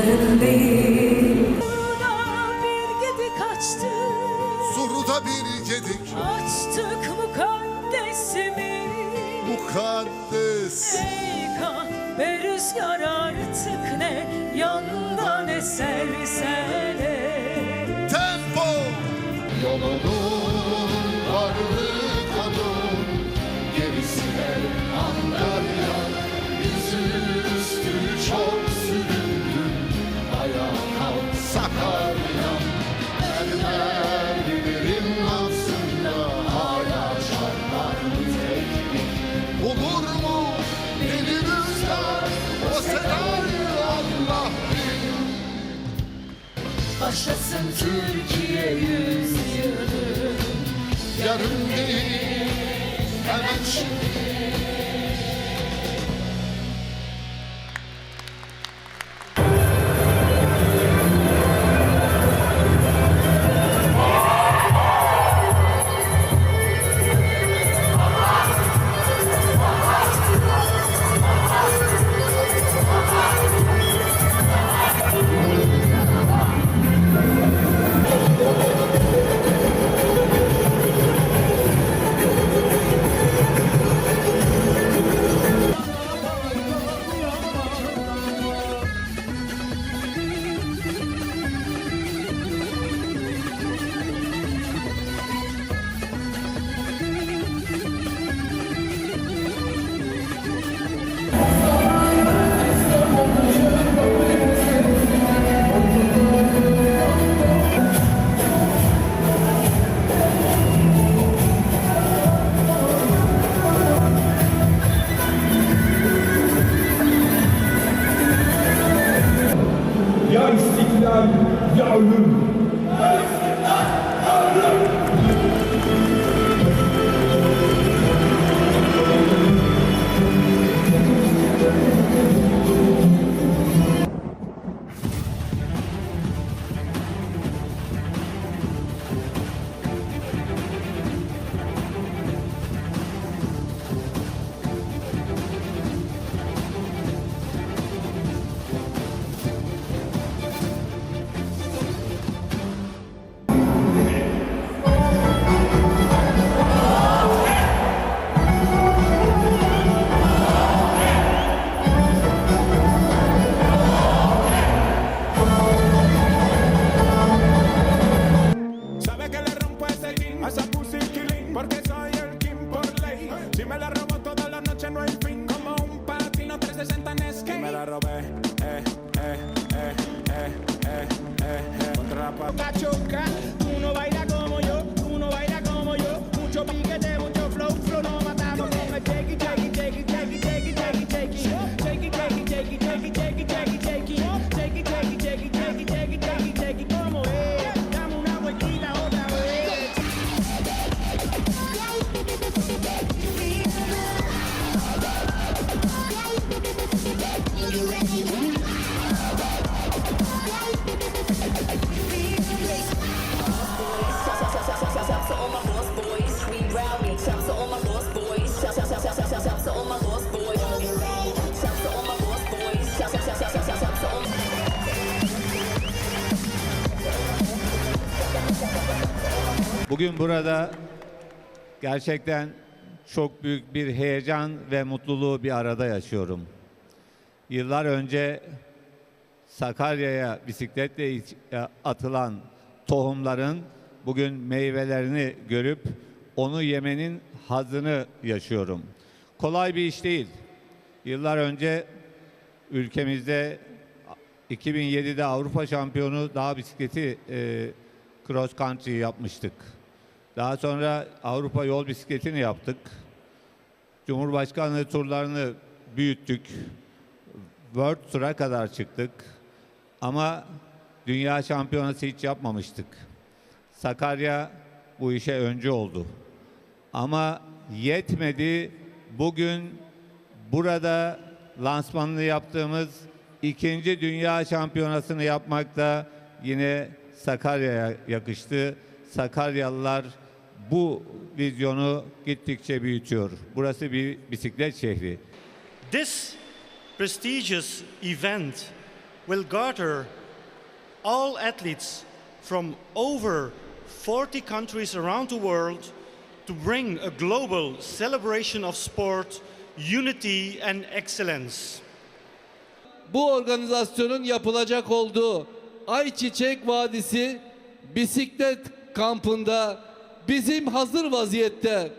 yarın değil. Burada bir gedi kaçtı. Suruda bir gedik Açtık mukaddesimi mukaddes. Ey kan ve rüzgar artık ne yandan eserse Başlasın Türkiye yüzyılı. Yarın değil Hemen şimdi Bugün burada gerçekten çok büyük bir heyecan ve mutluluğu bir arada yaşıyorum. Yıllar önce Sakarya'ya bisikletle e, atılan tohumların bugün meyvelerini görüp onu yemenin hazını yaşıyorum. Kolay bir iş değil. Yıllar önce ülkemizde 2007'de Avrupa şampiyonu dağ bisikleti e, cross country yapmıştık. Daha sonra Avrupa yol bisikletini yaptık. Cumhurbaşkanlığı turlarını büyüttük. World Tour'a kadar çıktık. Ama dünya şampiyonası hiç yapmamıştık. Sakarya bu işe öncü oldu. Ama yetmedi. Bugün burada lansmanını yaptığımız ikinci dünya şampiyonasını yapmak da yine Sakarya'ya yakıştı. Sakaryalılar bu vizyonu gittikçe büyütüyor. Burası bir bisiklet şehri. This prestigious event will garner all athletes from over 40 countries around the world to bring a global celebration of sport, unity and excellence. bu organizasyonun yapılacak olduğu Ayçiçek Vadisi bisiklet kampında bizim hazır vaziyette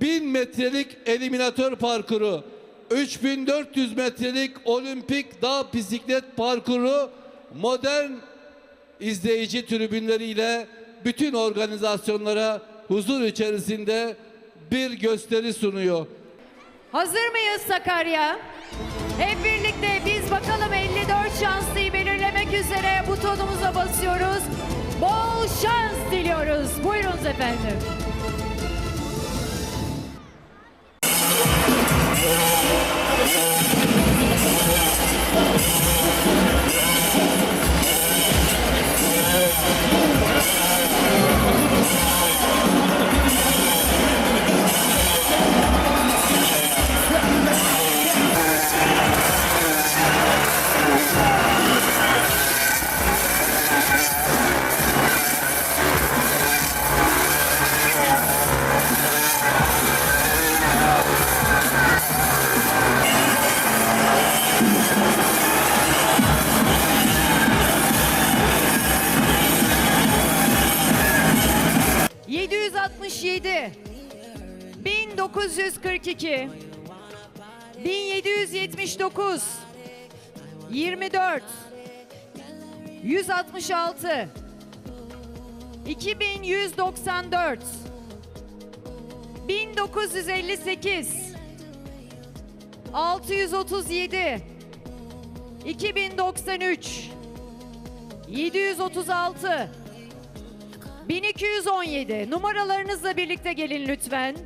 1000 metrelik eliminatör parkuru, 3400 metrelik olimpik dağ bisiklet parkuru modern izleyici tribünleriyle bütün organizasyonlara huzur içerisinde bir gösteri sunuyor. Hazır mıyız Sakarya? Hep birlikte biz bakalım 54 şanslıyı belirlemek üzere butonumuza basıyoruz. Bol şans diliyoruz. Buyurunuz efendim. ...767... ...1942... ...1779... ...24... ...166... ...2194... ...1958... ...637... ...2093... ...736... 1217 numaralarınızla birlikte gelin lütfen.